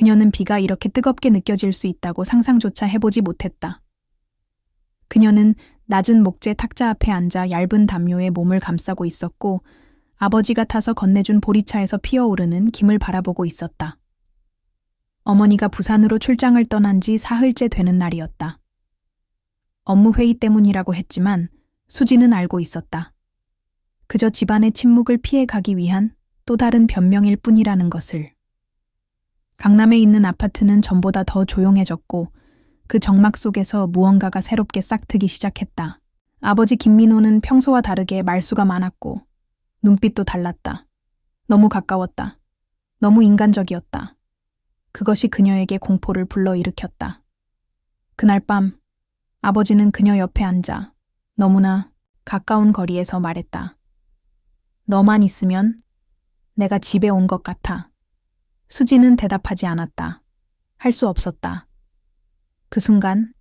그녀는 비가 이렇게 뜨겁게 느껴질 수 있다고 상상조차 해보지 못했다. 그녀는 낮은 목재 탁자 앞에 앉아 얇은 담요에 몸을 감싸고 있었고 아버지가 타서 건네준 보리차에서 피어오르는 김을 바라보고 있었다. 어머니가 부산으로 출장을 떠난 지 사흘째 되는 날이었다. 업무 회의 때문이라고 했지만 수지는 알고 있었다. 그저 집안의 침묵을 피해 가기 위한 또 다른 변명일 뿐이라는 것을. 강남에 있는 아파트는 전보다 더 조용해졌고 그 정막 속에서 무언가가 새롭게 싹트기 시작했다. 아버지 김민호는 평소와 다르게 말수가 많았고 눈빛도 달랐다. 너무 가까웠다. 너무 인간적이었다. 그것이 그녀에게 공포를 불러일으켰다. 그날 밤 아버지는 그녀 옆에 앉아 너무나 가까운 거리에서 말했다. 너만 있으면 내가 집에 온 것 같아. 수지는 대답하지 않았다. 할 수 없었다. 그 순간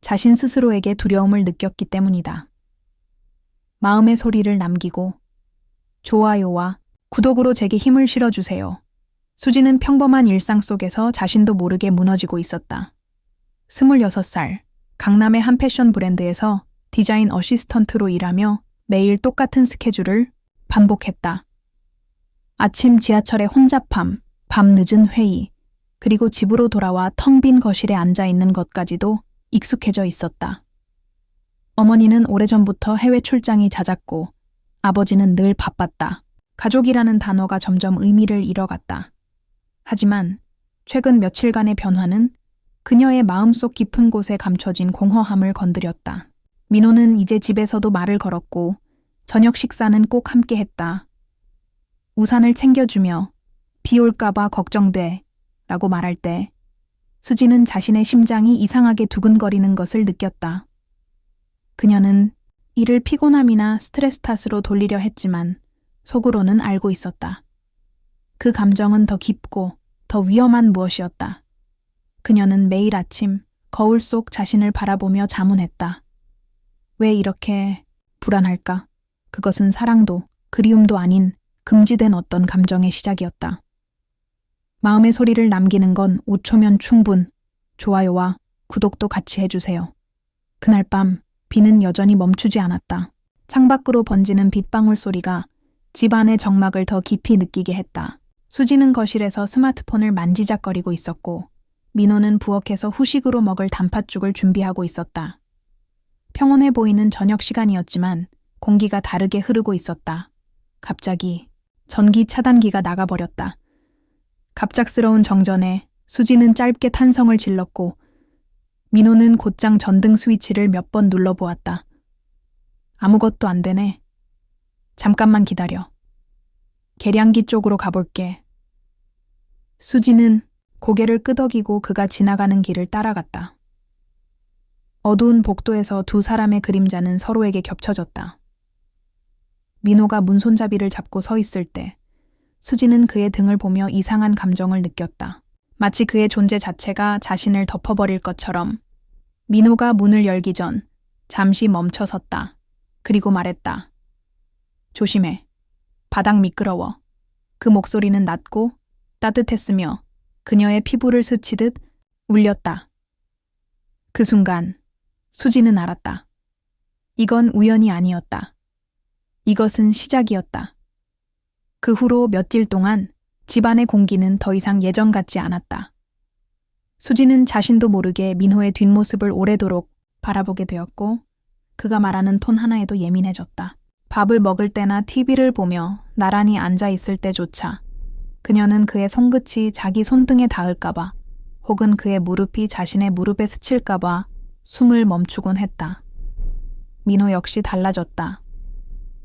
자신 스스로에게 두려움을 느꼈기 때문이다. 마음의 소리를 남기고 좋아요와 구독으로 제게 힘을 실어주세요. 수지는 평범한 일상 속에서 자신도 모르게 무너지고 있었다. 26살, 강남의 한 패션 브랜드에서 디자인 어시스턴트로 일하며 매일 똑같은 스케줄을 반복했다. 아침 지하철의 혼잡함, 밤 늦은 회의, 그리고 집으로 돌아와 텅 빈 거실에 앉아 있는 것까지도 익숙해져 있었다. 어머니는 오래전부터 해외 출장이 잦았고 아버지는 늘 바빴다. 가족이라는 단어가 점점 의미를 잃어갔다. 하지만 최근 며칠간의 변화는 그녀의 마음속 깊은 곳에 감춰진 공허함을 건드렸다. 민호는 이제 집에서도 말을 걸었고 저녁 식사는 꼭 함께 했다. 우산을 챙겨주며 비 올까봐 걱정돼 라고 말할 때 수지는 자신의 심장이 이상하게 두근거리는 것을 느꼈다. 그녀는 이를 피곤함이나 스트레스 탓으로 돌리려 했지만 속으로는 알고 있었다. 그 감정은 더 깊고 더 위험한 무엇이었다. 그녀는 매일 아침 거울 속 자신을 바라보며 자문했다. 왜 이렇게 불안할까? 그것은 사랑도 그리움도 아닌 금지된 어떤 감정의 시작이었다. 마음의 소리를 남기는 건 5초면 충분. 좋아요와 구독도 같이 해주세요. 그날 밤 비는 여전히 멈추지 않았다. 창밖으로 번지는 빗방울 소리가 집 안의 정막을 더 깊이 느끼게 했다. 수지는 거실에서 스마트폰을 만지작거리고 있었고 민호는 부엌에서 후식으로 먹을 단팥죽을 준비하고 있었다. 평온해 보이는 저녁 시간이었지만 공기가 다르게 흐르고 있었다. 갑자기 전기 차단기가 나가버렸다. 갑작스러운 정전에 수지는 짧게 탄성을 질렀고 민호는 곧장 전등 스위치를 몇 번 눌러보았다. 아무것도 안 되네. 잠깐만 기다려. 계량기 쪽으로 가볼게. 수지는 고개를 끄덕이고 그가 지나가는 길을 따라갔다. 어두운 복도에서 두 사람의 그림자는 서로에게 겹쳐졌다. 민호가 문손잡이를 잡고 서 있을 때 수지는 그의 등을 보며 이상한 감정을 느꼈다. 마치 그의 존재 자체가 자신을 덮어버릴 것처럼 민호가 문을 열기 전 잠시 멈춰 섰다. 그리고 말했다. 조심해. 바닥 미끄러워. 그 목소리는 낮고 따뜻했으며 그녀의 피부를 스치듯 울렸다. 그 순간 수지는 알았다. 이건 우연이 아니었다. 이것은 시작이었다. 그 후로 며칠 동안 집안의 공기는 더 이상 예전 같지 않았다. 수지는 자신도 모르게 민호의 뒷모습을 오래도록 바라보게 되었고 그가 말하는 톤 하나에도 예민해졌다. 밥을 먹을 때나 TV를 보며 나란히 앉아 있을 때조차 그녀는 그의 손끝이 자기 손등에 닿을까봐 혹은 그의 무릎이 자신의 무릎에 스칠까봐 숨을 멈추곤 했다. 민호 역시 달라졌다.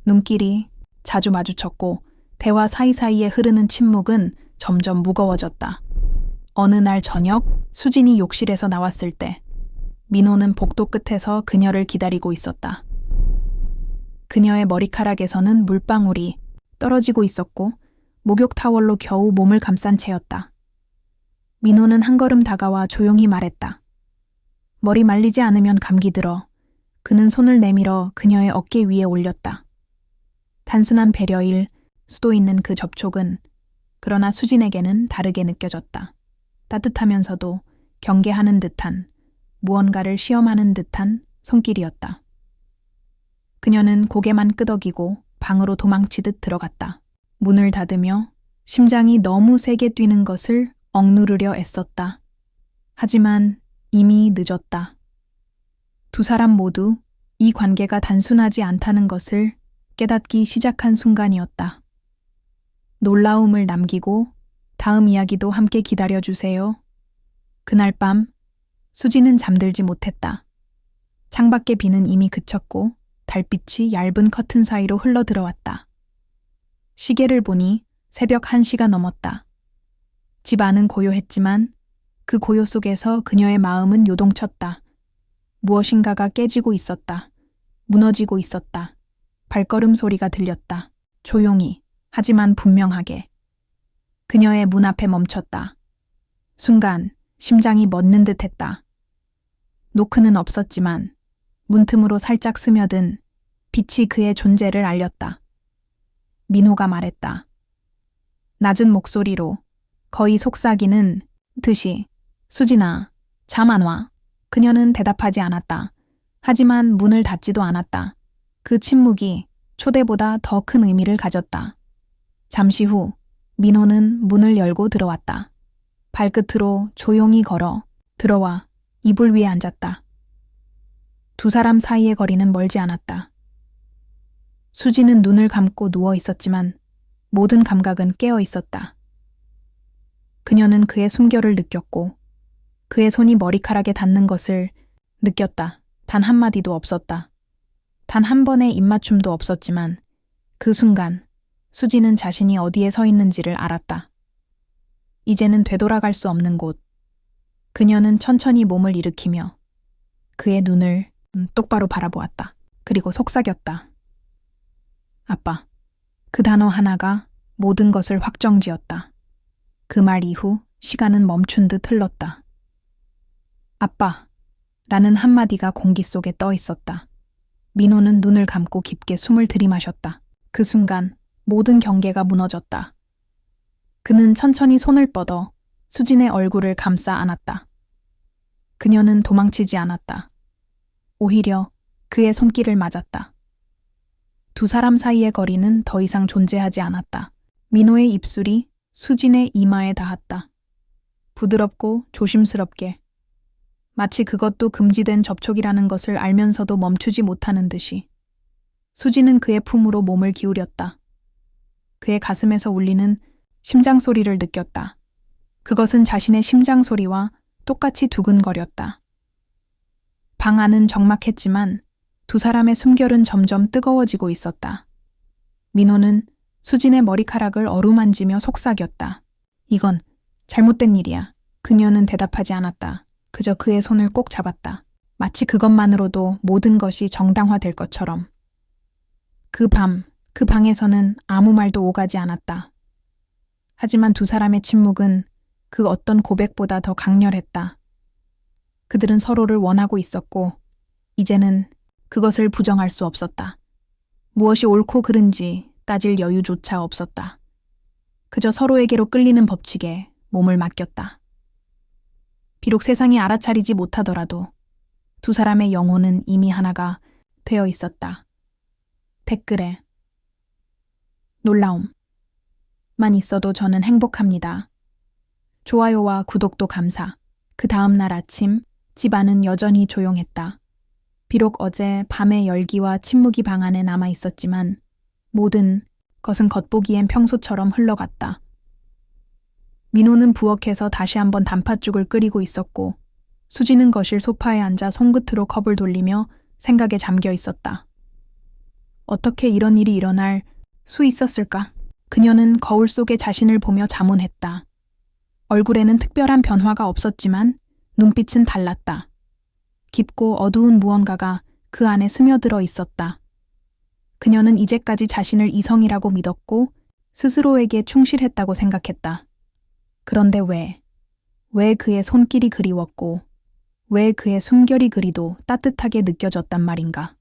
눈길이 자주 마주쳤고 대화 사이사이에 흐르는 침묵은 점점 무거워졌다. 어느 날 저녁 수진이 욕실에서 나왔을 때 민호는 복도 끝에서 그녀를 기다리고 있었다. 그녀의 머리카락에서는 물방울이 떨어지고 있었고 목욕 타월로 겨우 몸을 감싼 채였다. 민호는 한 걸음 다가와 조용히 말했다. 머리 말리지 않으면 감기 들어. 그는 손을 내밀어 그녀의 어깨 위에 올렸다. 단순한 배려일 수도 있는 그 접촉은 그러나 수진에게는 다르게 느껴졌다. 따뜻하면서도 경계하는 듯한 무언가를 시험하는 듯한 손길이었다. 그녀는 고개만 끄덕이고 방으로 도망치듯 들어갔다. 문을 닫으며 심장이 너무 세게 뛰는 것을 억누르려 애썼다. 하지만 이미 늦었다. 두 사람 모두 이 관계가 단순하지 않다는 것을 깨닫기 시작한 순간이었다. 놀라움을 남기고 다음 이야기도 함께 기다려주세요. 그날 밤 수지는 잠들지 못했다. 창밖의 비는 이미 그쳤고 달빛이 얇은 커튼 사이로 흘러 들어왔다. 시계를 보니 새벽 1시가 넘었다. 집 안은 고요했지만 그 고요 속에서 그녀의 마음은 요동쳤다. 무엇인가가 깨지고 있었다. 무너지고 있었다. 발걸음 소리가 들렸다. 조용히, 하지만 분명하게. 그녀의 문 앞에 멈췄다. 순간 심장이 멎는 듯 했다. 노크는 없었지만 문틈으로 살짝 스며든 빛이 그의 존재를 알렸다. 민호가 말했다. 낮은 목소리로 거의 속삭이는 듯이 수진아, 잠 안 와. 그녀는 대답하지 않았다. 하지만 문을 닫지도 않았다. 그 침묵이 초대보다 더 큰 의미를 가졌다. 잠시 후 민호는 문을 열고 들어왔다. 발끝으로 조용히 걸어 들어와 이불 위에 앉았다. 두 사람 사이의 거리는 멀지 않았다. 수지는 눈을 감고 누워 있었지만 모든 감각은 깨어 있었다. 그녀는 그의 숨결을 느꼈고 그의 손이 머리카락에 닿는 것을 느꼈다. 단 한마디도 없었다. 단 한 번의 입맞춤도 없었지만 그 순간 수지는 자신이 어디에 서 있는지를 알았다. 이제는 되돌아갈 수 없는 곳. 그녀는 천천히 몸을 일으키며 그의 눈을 음, 똑바로 바라보았다. 그리고 속삭였다. 아빠. 그 단어 하나가 모든 것을 확정지었다. 그 말 이후 시간은 멈춘 듯 흘렀다. 아빠. 라는 한마디가 공기 속에 떠 있었다. 민호는 눈을 감고 깊게 숨을 들이마셨다. 그 순간 모든 경계가 무너졌다. 그는 천천히 손을 뻗어 수진의 얼굴을 감싸 안았다. 그녀는 도망치지 않았다. 오히려 그의 손길을 맞았다. 두 사람 사이의 거리는 더 이상 존재하지 않았다. 민호의 입술이 수진의 이마에 닿았다. 부드럽고 조심스럽게. 마치 그것도 금지된 접촉이라는 것을 알면서도 멈추지 못하는 듯이. 수진은 그의 품으로 몸을 기울였다. 그의 가슴에서 울리는 심장 소리를 느꼈다. 그것은 자신의 심장 소리와 똑같이 두근거렸다. 방 안은 적막했지만 두 사람의 숨결은 점점 뜨거워지고 있었다. 민호는 수진의 머리카락을 어루만지며 속삭였다. 이건 잘못된 일이야. 그녀는 대답하지 않았다. 그저 그의 손을 꼭 잡았다. 마치 그것만으로도 모든 것이 정당화될 것처럼. 그 밤, 그 방에서는 아무 말도 오가지 않았다. 하지만 두 사람의 침묵은 그 어떤 고백보다 더 강렬했다. 그들은 서로를 원하고 있었고, 이제는 그것을 부정할 수 없었다. 무엇이 옳고 그른지 따질 여유조차 없었다. 그저 서로에게로 끌리는 법칙에 몸을 맡겼다. 비록 세상이 알아차리지 못하더라도 두 사람의 영혼은 이미 하나가 되어 있었다. 댓글에 놀라움 만 있어도 저는 행복합니다. 좋아요와 구독도 감사. 그 다음 날 아침 집안은 여전히 조용했다. 비록 어제 밤의 열기와 침묵이 방 안에 남아 있었지만 모든 것은 겉보기엔 평소처럼 흘러갔다. 민호는 부엌에서 다시 한번 단팥죽을 끓이고 있었고 수지는 거실 소파에 앉아 손끝으로 컵을 돌리며 생각에 잠겨 있었다. 어떻게 이런 일이 일어날 수 있었을까? 그녀는 거울 속에 자신을 보며 자문했다. 얼굴에는 특별한 변화가 없었지만 눈빛은 달랐다. 깊고 어두운 무언가가 그 안에 스며들어 있었다. 그녀는 이제까지 자신을 이성이라고 믿었고 스스로에게 충실했다고 생각했다. 그런데 왜, 왜 그의 손길이 그리웠고, 왜 그의 숨결이 그리도 따뜻하게 느껴졌단 말인가.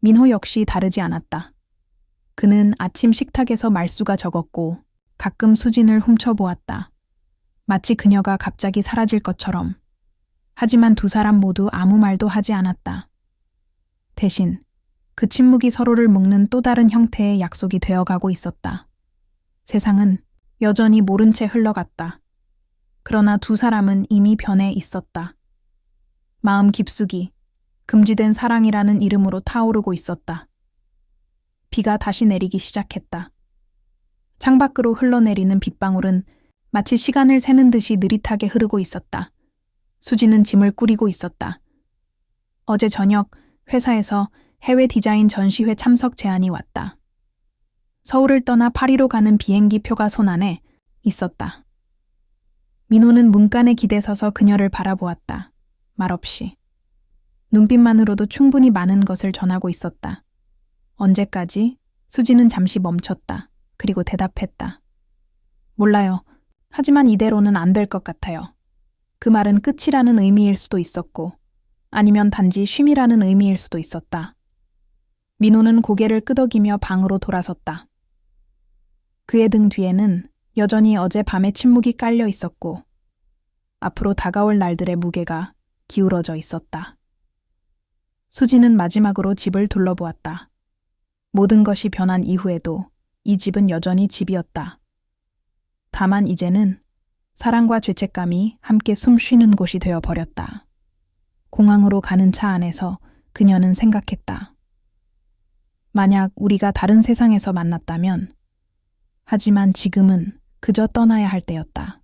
민호 역시 다르지 않았다. 그는 아침 식탁에서 말수가 적었고, 가끔 수진을 훔쳐보았다. 마치 그녀가 갑자기 사라질 것처럼. 하지만 두 사람 모두 아무 말도 하지 않았다. 대신 그 침묵이 서로를 묶는 또 다른 형태의 약속이 되어가고 있었다. 세상은 여전히 모른 채 흘러갔다. 그러나 두 사람은 이미 변해 있었다. 마음 깊숙이 금지된 사랑이라는 이름으로 타오르고 있었다. 비가 다시 내리기 시작했다. 창밖으로 흘러내리는 빗방울은 마치 시간을 세는 듯이 느릿하게 흐르고 있었다. 수지는 짐을 꾸리고 있었다. 어제 저녁 회사에서 해외 디자인 전시회 참석 제안이 왔다. 서울을 떠나 파리로 가는 비행기 표가 손안에 있었다. 민호는 문간에 기대 서서 그녀를 바라보았다. 말없이. 눈빛만으로도 충분히 많은 것을 전하고 있었다. 언제까지? 수지는 잠시 멈췄다. 그리고 대답했다. 몰라요. 하지만 이대로는 안 될 것 같아요. 그 말은 끝이라는 의미일 수도 있었고, 아니면 단지 쉼이라는 의미일 수도 있었다. 민호는 고개를 끄덕이며 방으로 돌아섰다. 그의 등 뒤에는 여전히 어제 밤의 침묵이 깔려 있었고, 앞으로 다가올 날들의 무게가 기울어져 있었다. 수지는 마지막으로 집을 둘러보았다. 모든 것이 변한 이후에도 이 집은 여전히 집이었다. 다만 이제는 사랑과 죄책감이 함께 숨 쉬는 곳이 되어 버렸다. 공항으로 가는 차 안에서 그녀는 생각했다. 만약 우리가 다른 세상에서 만났다면, 하지만 지금은 그저 떠나야 할 때였다.